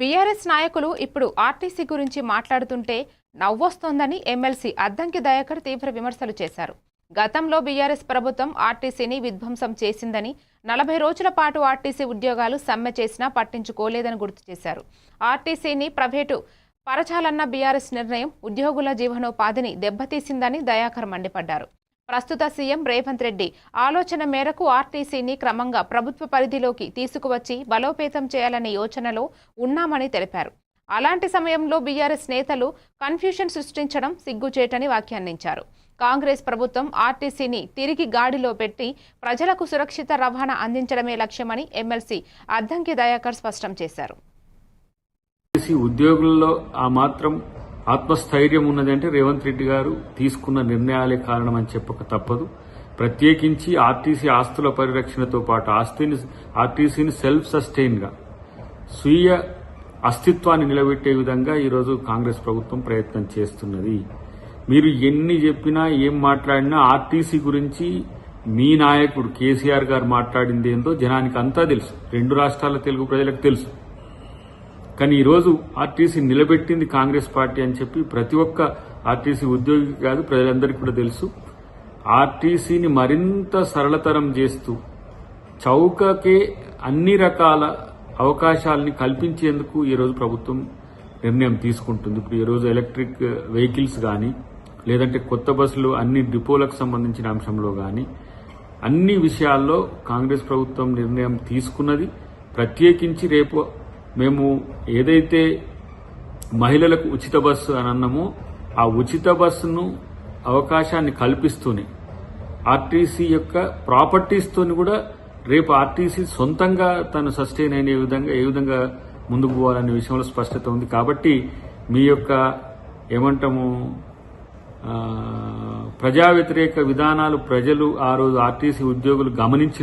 BRS నాయకులు ఇప్పుడు RTC గురించి మాట్లాడుతుంటే నవ్వొస్తోందని ఎమ్మెల్సీ అద్దంకి దయాకర్ తీవ్ర విమర్శలు చేశారు. గతంలో బీఆర్ఎస్ ప్రభుత్వం ఆర్టీసీని విధ్వంసం చేసిందని నలభై రోజుల పాటు ఆర్టీసీ ఉద్యోగాలు సమ్మె చేసినా పట్టించుకోలేదని గుర్తు చేశారు. ఆర్టీసీని ప్రైవేటు పరచాలన్న బీఆర్ఎస్ నిర్ణయం ఉద్యోగుల జీవనోపాధిని దెబ్బతీసిందని దయాకర్ మండిపడ్డారు. ప్రస్తుత సీఎం రేవంత్ రెడ్డి ఆలోచన మేరకు ఆర్టీసీని క్రమంగా ప్రభుత్వ పరిధిలోకి తీసుకువచ్చి బలోపేతం చేయాలనే యోచనలో ఉన్నామని తెలిపారు. అలాంటి సమయంలో బీఆర్ఎస్ నేతలు కన్ఫ్యూషన్ సృష్టించడం సిగ్గుచేటని వ్యాఖ్యానించారు. కాంగ్రెస్ ప్రభుత్వం ఆర్టీసీని తిరిగి గాడిలో పెట్టి ప్రజలకు సురక్షిత రవాణా అందించడమే లక్ష్యమని ఎమ్మెల్సీ అద్దంకి దయాకర్ స్పష్టం చేశారు. ఉద్యోగుల్లో ఆ మాత్రం ఆత్మస్థైర్యం ఉన్నదంటే రేవంత్ రెడ్డి గారు తీసుకున్న నిర్ణయాలే కారణమని చెప్పక తప్పదు. ప్రత్యేకించి ఆర్టీసీ ఆస్తుల పరిరక్షణతో పాటు ఆస్తిని ఆర్టీసీని సెల్ఫ్ సస్టైన్గా స్వీయ అస్తిత్వాన్ని నిలబెట్టే విధంగా ఈరోజు కాంగ్రెస్ ప్రభుత్వం ప్రయత్నం చేస్తున్నది. మీరు ఎన్ని చెప్పినా ఏం మాట్లాడినా ఆర్టీసీ గురించి మీ నాయకుడు కేసీఆర్ గారు మాట్లాడింది ఏందో జనానికి అంతా తెలుసు. రెండు రాష్ట్రాల తెలుగు ప్రజలకు తెలుసు. కానీ ఈరోజు ఆర్టీసీ నిలబెట్టింది కాంగ్రెస్ పార్టీ అని చెప్పి ప్రతి ఒక్క ఆర్టీసీ ఉద్యోగి కాదు ప్రజలందరికీ కూడా తెలుసు. ఆర్టీసీని మరింత సరళతరం చేస్తూ చౌకకే అన్ని రకాల అవకాశాలని కల్పించేందుకు ఈరోజు ప్రభుత్వం నిర్ణయం తీసుకుంటుంది. ఇప్పుడు ఈరోజు ఎలక్ట్రిక్ వెహికల్స్ కానీ లేదంటే కొత్త బస్సులు అన్ని డిపోలకు సంబంధించిన అంశంలో కానీ అన్ని విషయాల్లో కాంగ్రెస్ ప్రభుత్వం నిర్ణయం తీసుకున్నది. ప్రత్యేకించి రేపు మేము ఏదైతే మహిళలకు ఉచిత బస్సు అని అన్నామో ఆ ఉచిత బస్సును అవకాశాన్ని కల్పిస్తూనే ఆర్టీసీ యొక్క ప్రాపర్టీస్తోని కూడా రేపు ఆర్టీసీ సొంతంగా తను సస్టైన్ అయిన విధంగా ఏ విధంగా ముందుకు పోవాలనే విషయంలో స్పష్టత ఉంది. కాబట్టి మీ యొక్క ఏమంటాము ప్రజా వ్యతిరేక విధానాలు ప్రజలు ఆ రోజు ఆర్టీసీ ఉద్యోగులు గమనించిన